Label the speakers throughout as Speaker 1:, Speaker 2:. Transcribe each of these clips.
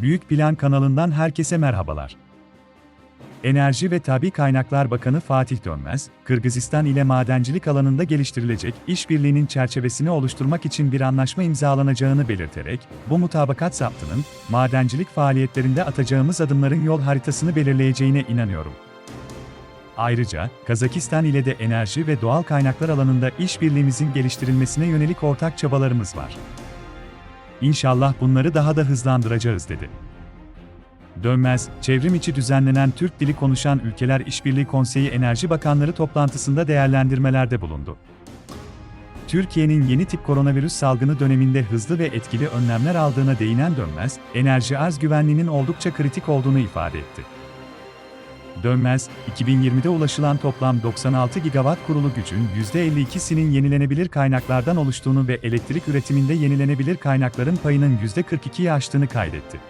Speaker 1: Büyük Plan kanalından herkese merhabalar. Enerji ve Tabi Kaynaklar Bakanı Fatih Dönmez, Kırgızistan ile madencilik alanında geliştirilecek işbirliğinin çerçevesini oluşturmak için bir anlaşma imzalanacağını belirterek, bu mutabakat zaptının, madencilik faaliyetlerinde atacağımız adımların yol haritasını belirleyeceğine inanıyorum. Ayrıca, Kazakistan ile de enerji ve doğal kaynaklar alanında işbirliğimizin geliştirilmesine yönelik ortak çabalarımız var. İnşallah bunları daha da hızlandıracağız dedi. Dönmez, çevrim içi düzenlenen Türk Dili Konuşan Ülkeler İşbirliği Konseyi Enerji Bakanları toplantısında değerlendirmelerde bulundu. Türkiye'nin yeni tip koronavirüs salgını döneminde hızlı ve etkili önlemler aldığına değinen Dönmez, enerji arz güvenliğinin oldukça kritik olduğunu ifade etti. Dönmez, 2020'de ulaşılan toplam 96 gigawatt kurulu gücün %52'sinin yenilenebilir kaynaklardan oluştuğunu ve elektrik üretiminde yenilenebilir kaynakların payının %42'yi aştığını kaydetti.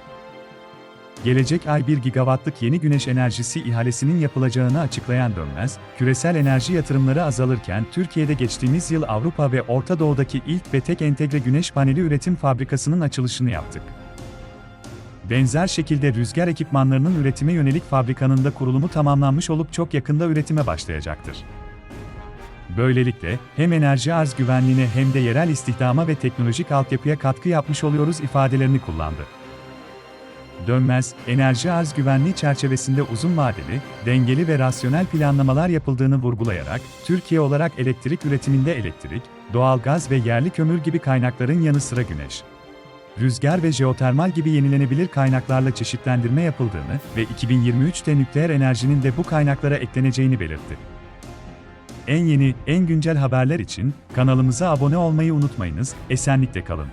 Speaker 1: Gelecek ay 1 gigawattlık yeni güneş enerjisi ihalesinin yapılacağını açıklayan Dönmez, küresel enerji yatırımları azalırken Türkiye'de geçtiğimiz yıl Avrupa ve Orta Doğu'daki ilk ve tek entegre güneş paneli üretim fabrikasının açılışını yaptık. Benzer şekilde rüzgar ekipmanlarının üretime yönelik fabrikanın da kurulumu tamamlanmış olup çok yakında üretime başlayacaktır. Böylelikle hem enerji arz güvenliğine hem de yerel istihdama ve teknolojik altyapıya katkı yapmış oluyoruz ifadelerini kullandı. Dönmez, enerji arz güvenliği çerçevesinde uzun vadeli, dengeli ve rasyonel planlamalar yapıldığını vurgulayarak, Türkiye olarak elektrik üretiminde elektrik, doğalgaz ve yerli kömür gibi kaynakların yanı sıra güneş, rüzgar ve jeotermal gibi yenilenebilir kaynaklarla çeşitlendirme yapıldığını ve 2023'te nükleer enerjinin de bu kaynaklara ekleneceğini belirtti. En yeni, en güncel haberler için kanalımıza abone olmayı unutmayınız, esenlikle kalın.